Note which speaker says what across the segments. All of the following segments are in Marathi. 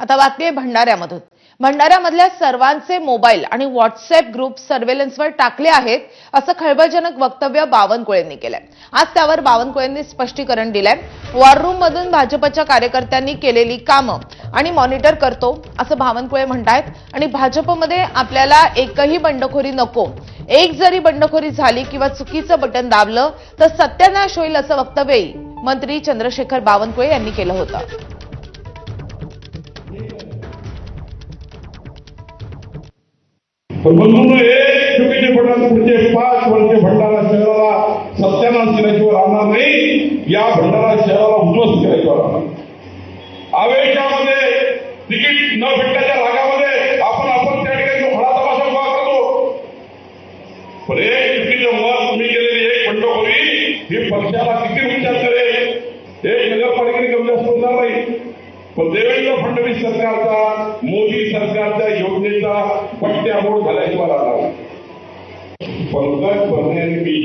Speaker 1: आता बातमी आहे भंडाऱ्यामधून. भंडाऱ्यामधल्या सर्वांचे मोबाईल आणि व्हॉट्सअप ग्रुप सर्वेलन्सवर टाकले आहेत असं खळबळजनक वक्तव्य बावनकुळेंनी केलंय. आज त्यावर बावनकुळेंनी स्पष्टीकरण दिलंय. वॉर रूम मधून भाजपच्या कार्यकर्त्यांनी केलेली कामं आणि मॉनिटर करतो असं बावनकुळे म्हणतायत. आणि भाजपमध्ये आपल्याला एकही बंडखोरी नको. एक जरी बंडखोरी झाली किंवा चुकीचं बटन दाबलं तर सत्यानाश होईल असं वक्तव्यही मंत्री चंद्रशेखर बावनकुळे यांनी केलं होतं.
Speaker 2: बंधूंनो एक चुकीचे पडणार पुढचे पाच वर्ष भंडारा शहराला सत्यानाश केल्याशिवाय राहणार नाही. या भंडारा शहराला उद्ध्वस्त केल्याशिवाय राहणार आवेशामध्ये तिकीट न भेटण्याच्या रागामध्ये आपण आपण त्या ठिकाणी खडा तमाशा उभा करतो. पण एक चुकीचं मत मी केलेली एक बंडखोरी ही पक्षाला किती विचार करेल एक नगरपालिकेने कमी जास्त होणार नाही. पण देवेंद्र फडणवीस सरकारचा मोदी सरकारच्या योजनेचा पण पट्ट्यामोड झाल्याशिवाय मला नाही. पंकज भरणे मी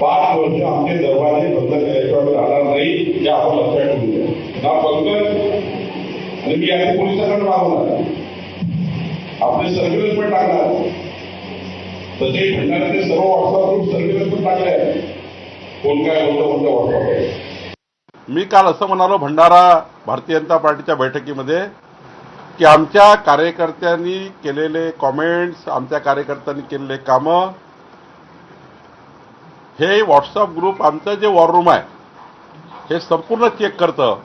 Speaker 2: पाच वर्ष आमचे दरवाजे बंद केल्याशिवाय राहणार नाही हे आपण लक्षात ठेवू द्या ना पंकज आणि मी आता पोलिसांकडे मागवणार आपले सर्व्हिलन्स पण टाकणार तसे भंडाऱ्याचे सर्व व्हॉट्सअप ग्रुप सर्व्हिलन्स पण टाकले आहेत. कोण काय होतं कोणत्या व्हॉट्सअप
Speaker 3: मी काल असं म्हणालो भंडारा भारतीय जनता पार्टीच्या बैठकीमध्ये की आमच्या कार्यकर्त्यांनी केलेले कॉमेंट्स आमच्या कार्यकर्त्यांनी केलेले कामं हे व्हॉट्सअप ग्रुप आमचं जे वॉर रूम आहे हे संपूर्ण चेक करतं.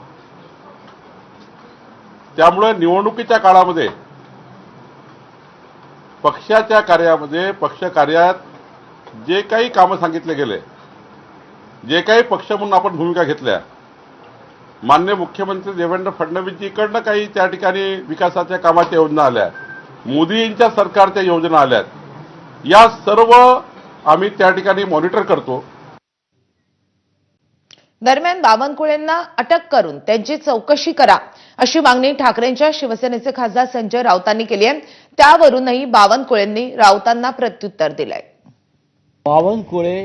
Speaker 3: त्यामुळे निवडणुकीच्या काळामध्ये पक्षाच्या कार्यामध्ये पक्ष कार्यात जे काही कामं सांगितले गेले जे काही पक्ष म्हणून आपण भूमिका घेतल्या मान्य मुख्यमंत्री देवेंद्र फडणवीसजीकडनं काही त्या ठिकाणी विकासाच्या कामाच्या योजना आल्या मोदींच्या सरकारच्या योजना आल्यात या सर्व आम्ही त्या ठिकाणी मॉनिटर करतो.
Speaker 1: दरम्यान बावनकुळेंना अटक करून त्यांची चौकशी करा अशी मागणी ठाकरेंच्या शिवसेनेचे खासदार संजय राऊतांनी केली आहे. त्यावरूनही बावनकुळेंनी राऊतांना प्रत्युत्तर दिलंय.
Speaker 4: बावनकुळे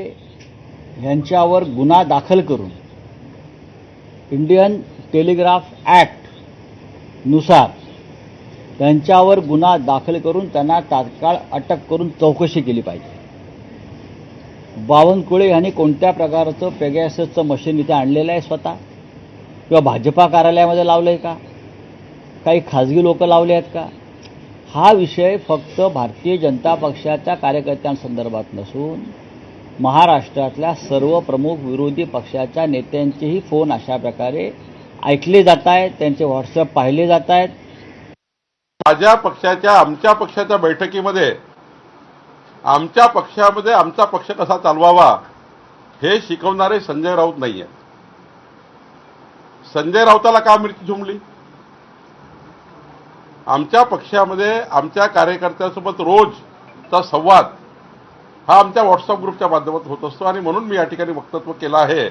Speaker 4: यांच्यावर गुन्हा दाखल करून इंडियन टेलिग्राफ ॲक्टनुसार त्यांच्यावर गुन्हा दाखल करून त्यांना तात्काळ अटक करून चौकशी केली पाहिजे. बावनकुळे यांनी कोणत्या प्रकारचं पेगॅसचं मशीन इथे आणलेलं आहे स्वतः? किंवा भाजपा कार्यालयामध्ये लावलं आहे का? काही खाजगी लोक लावले आहेत का? हा विषय फक्त भारतीय जनता पक्षाच्या कार्यकर्त्यांसंदर्भात नसून महाराष्ट्रातल्या सर्व प्रमुख विरोधी पक्षाच्या नेत्यांचेही फोन अशा प्रकारे ऐकले जात आहेत त्यांचे व्हॉट्सअप पाहिले जात आहेत.
Speaker 3: माझ्या पक्षाच्या आमच्या पक्षाच्या बैठकीमध्ये आमच्या पक्षामध्ये आमचा पक्ष कसा चालवावा हे शिकवणारे संजय राऊत नाही आहेत संजय राऊताला का मिरची झुमली आमच्या पक्षामध्ये आमच्या कार्यकर्त्यांसोबत रोजचा संवाद हा आमच्या व्हॉट्सअप ग्रुपच्या माध्यमात होत असतो आणि म्हणून मी या ठिकाणी वक्तव्य केलं आहे.